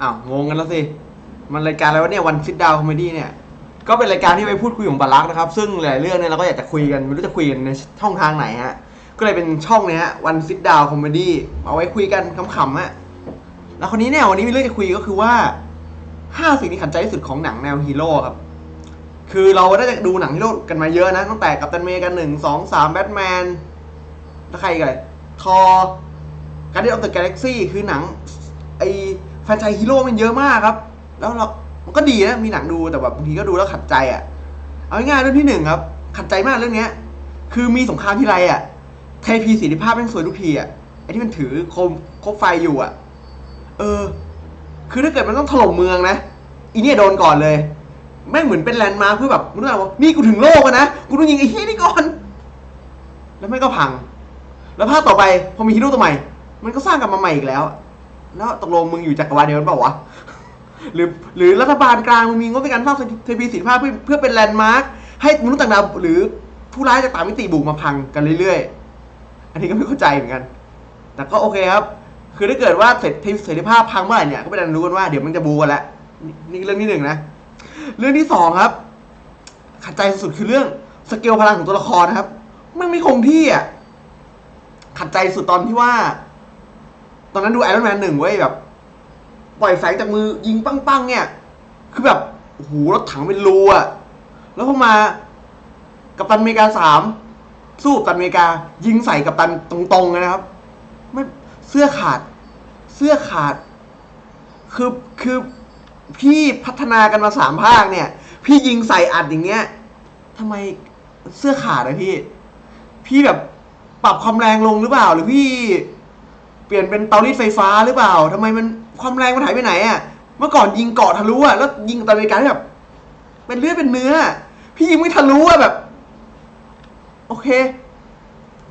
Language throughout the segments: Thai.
อ้าวงงกันแล้วสิ มันรายการอะไรวะเนี่ยวันซิดดาวคอมเมดี้เนี่ย ก็เป็นรายการที่ไปพูดคุยของบารักนะครับ ซึ่งหลายเรื่องเนี่ยเราก็อยากจะคุยกัน ไม่รู้จะคุยกันในช่องทางไหนฮะ ก็เลยเป็นช่องเนี้ยวันซิดดาวคอมเมดี้เอาไว้คุยกันขำๆฮะ แล้วคนนี้เนี่ยวันนี้มีเรื่องจะคุยก็คือว่าห้าสิ่งที่ขัดใจที่สุดของหนังแนวฮีโร่ครับ คือเราได้ดูหนังฮีโร่กันมาเยอะนะตั้งแต่กัปตันเมกันหนึ่งสองสามแบทแมนแล้วใครกันทอการเดนออฟเดอะกาแล็กซี่คือหนังไอ แฟนไชส์ฮีโร่มันเยอะมากครับ แล้วเรา มันก็ดีนะ มีหนังดู แต่แบบบางทีก็ดูแล้วขัดใจอะ เอาง่ายๆเรื่องที่หนึ่งครับ ขัดใจมากเรื่องเนี้ย คือมีสงครามที่ไรอะ เทพีสีภาพแม่งสวยทุกทีอะ ไอที่มันถือโคมคบไฟอยู่อะ เออ คือถ้าเกิดมันต้องถล่มเมืองนะ อีเนี่ยโดนก่อนเลย แม่งเหมือนเป็นแลนด์มาร์คเพื่อแบบมึงรู้ว่านี่กูถึงโลกอะนะ กูต้องยิงไอ้เฮียนี่ก่อน แล้วแม่ก็พัง แล้วภาคต่อไปพอมีฮีโร่ตัวใหม่ มันก็สร้างกลับมาใหม่อีกแล้ว แล้วตกลงมึงอยู่จักรวาลเดียวกันเปล่าวะหรือหรือรัฐบาลกลางมึงมีงบในการสร้างเทพีสีภาพเพื่อเพื่อเป็นแลนด์มาร์คให้มนุษย์ต่างดาวหรือผู้ร้ายจากต่างมิติบุกมาพังกันเรื่อยๆ อันนี้ก็ไม่เข้าใจเหมือนกัน แต่ก็โอเคครับ คือถ้าเกิดว่าเสร็จเสรีภาพพังเมื่อไหร่เนี่ยก็เป็นอันรู้กันว่าเดี๋ยวมันจะบูกันแล้วนี่นี่เรื่องที่หนึ่งนะ เรื่องที่สองครับ ขัดใจสุดคือเรื่องสเกลพลังของตัวละครนะครับ มันไม่คงที่อะขัดใจสุดตอนที่ว่า ตอนนั้นดูไอรอนแมนหนึ่งเว้ยแบบ ปล่อยแสงจากมือยิงปังๆเนี่ย คือแบบโอ้โหรถถังเป็นรูอะแล้วพอมา กับตันอเมริกาสามสู้กับตันอเมริกา ยิงใส่กับตันตรงๆเลยนะครับ ไม่เสื้อขาด เสื้อขาด คือคือพี่พัฒนากันมาสามภาคเนี่ย พี่ยิงใส่อัดอย่างเงี้ยทำไมเสื้อขาดอะพี่ พี่แบบปรับความแรงลงหรือเปล่าหรือพี่ เปลี่ยนเป็นเตารีดไฟฟ้าหรือเปล่าทำไมมันความแรงมันหายไปไหนอะเมื่อก่อนยิงเกาะทะลุอะแล้วยิงตอนเมริกาที่แบบเป็นเลือดเป็นเนื้อ พี่ยิงไม่ทะลุอะแบบ โอเค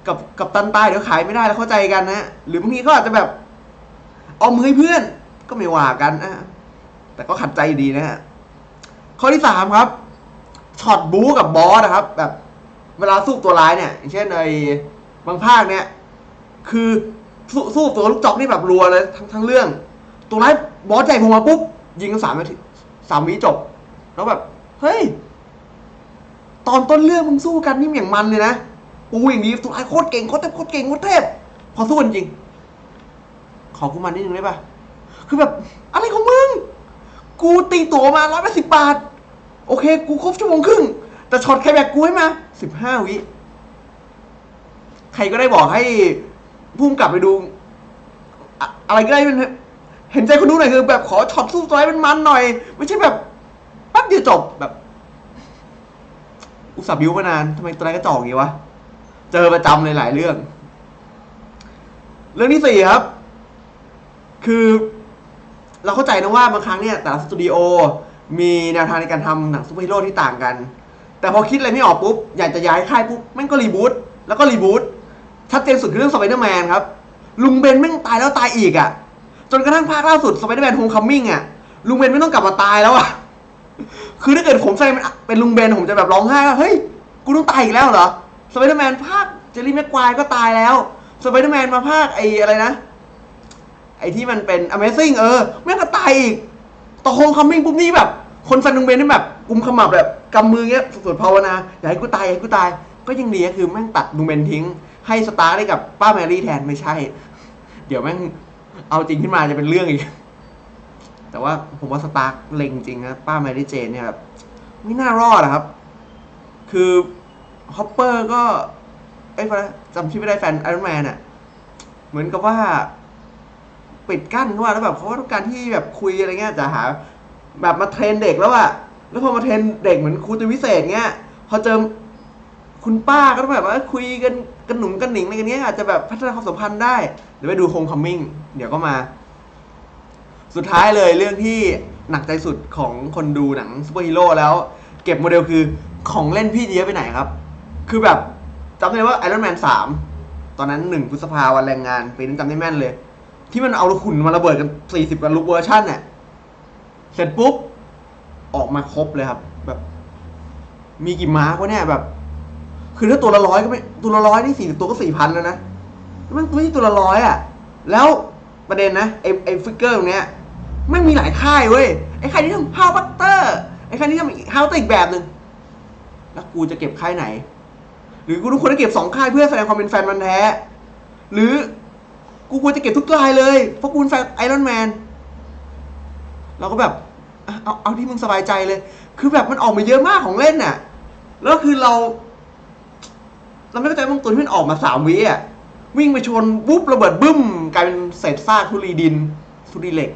กับกับตันตายเดี๋ยวขายไม่ได้แล้วเข้าใจกันนะหรือบางทีก็อาจจะแบบ เอามือให้เพื่อน ก็ไม่ว่ากันนะแต่ก็ขัดใจอยู่ดีนะฮะข้อที่สามครับช็อตบู๊กับบอสนะครับ แบบ เวลาสู้ตัวร้ายเนี่ยอย่างเช่นในบางภาคเนี่ย คือ สู้สู้ตัวลูกจอกนี่แบบรัวเลยทั้งทั้งเรื่อง ตัวร้ายบอสใหญ่โผล่มาปุ๊บยิงกันสามนาทีสามวิจบ แล้วแบบ เฮ้ย ตอนต้นเรื่องมึงสู้กันนี่อย่างมันเลยนะปูอย่างนี้ตัวร้ายโคตรเก่งโคตรเทพโคตรเก่งโคตรเทพพอสู้กันจริง ขอกูมันนิดนึงได้ปะคือแบบ อะไรของมึง กูตีตั๋วมาร้อยแปดสิบบาท โอเค กูครบชั่วโมงครึ่ง แต่ช็อตใครแบกกูให้มาสิบห้าวิ ใครก็ได้บอกให้ พุ่มกลับไปดูอะอะไรก็ได้เป็นเห็นใจคนดูหน่อยคือ แบบขอช็อตสู้ตัวให้มันมันหน่อย ไม่ใช่แบบแป๊บเดียวจบแบบ อุตส่าห์บิวมานานทำไมตัวไหนก็จอกอย่างงี้วะ เจอประจำเลยหลายเรื่อง เรื่องที่สี่ครับ คือ เราเข้าใจนะว่าบางครั้งเนี่ยแต่ละสตูดิโอมีแนวทางในการทำหนังซูเปอร์ฮีโร่ที่ต่างกัน แต่พอคิดอะไรไม่ออกปุ๊บ อยากจะย้ายค่ายปุ๊บแม่งก็รีบูตแล้วก็รีบูต ชัดเจนสุดคือเรื่องสไปเดอร์แมนครับ ลุงเบนแม่งตายแล้วตายอีกอะ่ะ จนกระทั่งภาคล่าสุดสไปเดอร์แมนโฮมคัมมิ่งอะ ลุงเบนไม่ต้องกลับมาตายแล้วอะ คือถ้าเกิดผมใส่เป็นลุงเบนผมจะแบบร้องไห้ว่าเฮ้ย กูต้องตายอีกแล้วเหรอ สไปเดอร์แมนภาคเจอรี่แม็กควายก็ตายแล้ว สไปเดอร์แมนมาภาคไอ้อะไรนะ ไอ้ที่มันเป็น Amazing เออแม่งก็ตายอีก ต่อโฮมคัมมิ่งปุ๊บนี่แบบ คนฟันนุงเบนนี่แบบกุมขมับแบบกำมือเงี้ยสวดภาวนา อย่าให้กูตายอย่าให้กูตาย ก็ยังดีก็คือแม่งตัดนุงเบนทิ้ง ให้สตาร์ได้กับป้าแมรี่แทนไม่ใช่ เดี๋ยวแม่งเอาจริงขึ้นมาจะเป็นเรื่องอีก แต่ว่าผมว่าสตาร์เล็งจริงนะป้าแมรี่เจนเนี่ยแบบไม่น่ารอดอะครับ คือฮอปเปอร์ก็ไอ้ยจำชื่อไม่ได้แฟนไอรอนแมนอะเหมือนกับว่าปิดกั้นว่าแล้วแบบเขาต้องการที่แบบคุยอะไรเงี้ยจะหา แบบมาเทรนเด็กแล้วอะแล้วพอมาเทรนเด็กเหมือนครูตัววิเศษเงี้ยพอเจอ คุณป้าก็ต้องแบบว่าคุยกันกันหนุ่มกันหนิงอะไรกันเนี้ยอาจจะแบบพัฒนาความสัมพันธ์ได้ เดี๋ยวไปดูโฮมคัมมิ่งเดี๋ยวก็มา สุดท้ายเลยเรื่องที่หนักใจสุดของคนดูหนังซูเปอร์ฮีโร่แล้ว เก็บโมเดลคือของเล่นพี่เยอะไปไหนครับ คือแบบจำได้ว่าไอรอนแมนสามตอนนั้นหนึ่งพฤษภาวันแรงงานปีนั้นจำได้แม่นเลย ที่มันเอาหุ่นมาระเบิดกันสี่สิบกันลูกเวอร์ชันเนี่ยเสร็จปุ๊บ ออกมาครบเลยครับ แบบ มีกี่มาร์กวะเนี่ยแบบ คือถ้าตัวละร้อยก็ไม่ตัวละร้อยนี่สี่สิบตัวก็สี่พันแล้วนะมันไม่ใช่ตัวละร้อยอะ แล้วประเด็นนะไอไอฟิกเกอร์ตรงเนี้ยไม่มีหลายค่ายเว้ยไอ้ค่ายที่ทำฮาวบัตเตอร์ไอ้ค่ายที่ทำฮาวเตอร์อีกแบบหนึ่งแล้วกูจะเก็บค่ายไหน หรือกูทุกคนจะเก็บสองค่ายเพื่อแสดงความเป็นแฟนมันแท้ หรือกูควรจะเก็บทุกรายเลยเพราะกูเป็นแฟนไอรอนแมนเราก็แบบอะเอาเอาที่มึงสบายใจเลย คือแบบมันออกมาเยอะมากของเล่นน่ะแล้วคือเรา เราไม่เข้าใจว่าบางตัวที่มันออกมาสามวิอะวิ่งไปชนปุ๊บระเบิดบึ้มกลายเป็นเศษซากทุลีดินทุลีเหล็ก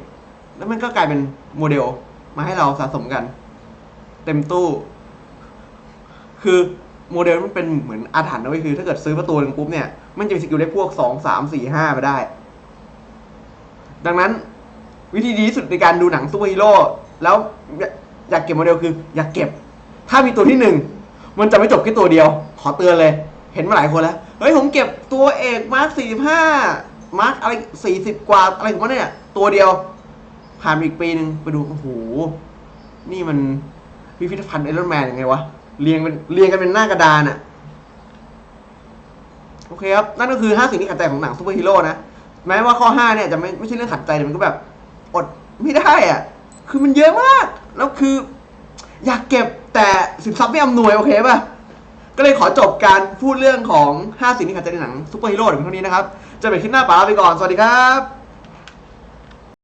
แล้วมันก็กลายเป็นโมเดลมาให้เราสะสมกัน เต็มตู้ คือโมเดลมันเป็นเหมือนอาถรรพ์นะเว้ยคือ ถ้าเกิดซื้อประตูหนึ่งปุ๊บเนี่ย มันจะมีสกิลได้พวกสองสามสี่ห้าไปได้ ดังนั้น วิธีดีที่สุดในการดูหนังซูเปอร์ฮีโร่แล้วอยากเก็บโมเดลคือ อยากเก็บ ถ้ามีตัวที่หนึ่งมันจะไม่จบแค่ตัวเดียว ขอเตือนเลย เห็นมาหลายคนแล้ว เฮ้ยผมเก็บตัวเอกมาร์คสี่ห้ามาร์คอะไรสี่สิบกว่าอะไรของมันเนี่ย ตัวเดียวผ่านอีกปีหนึ่งไปดูโอ้โหนี่มันพิพิธภัณฑ์ไอรอนแมนยังไงวะเรียงเป็นเรียงกันเป็นหน้ากระดานอะโอเคครับ นั่นก็คือ 5 สิ่งที่ขัดใจของหนังซูเปอร์ฮีโร่นะ แม้ว่าข้อ 5 เนี่ยจะไม่ไม่ใช่เรื่องขัดใจแต่มันก็แบบ อดไม่ได้อะคือมันเยอะมาก แล้วคือ อยากเก็บแต่สินทรัพย์ไม่อำนวยโอเคป่ะ ก็เลยขอจบการพูดเรื่องของ 5 สิ่งที่ขัดใจในหนังซูเปอร์ฮีโร่ถึงเท่านี้นะครับจะเป็นคลิปหน้าป่าลาไปก่อน สวัสดีครับ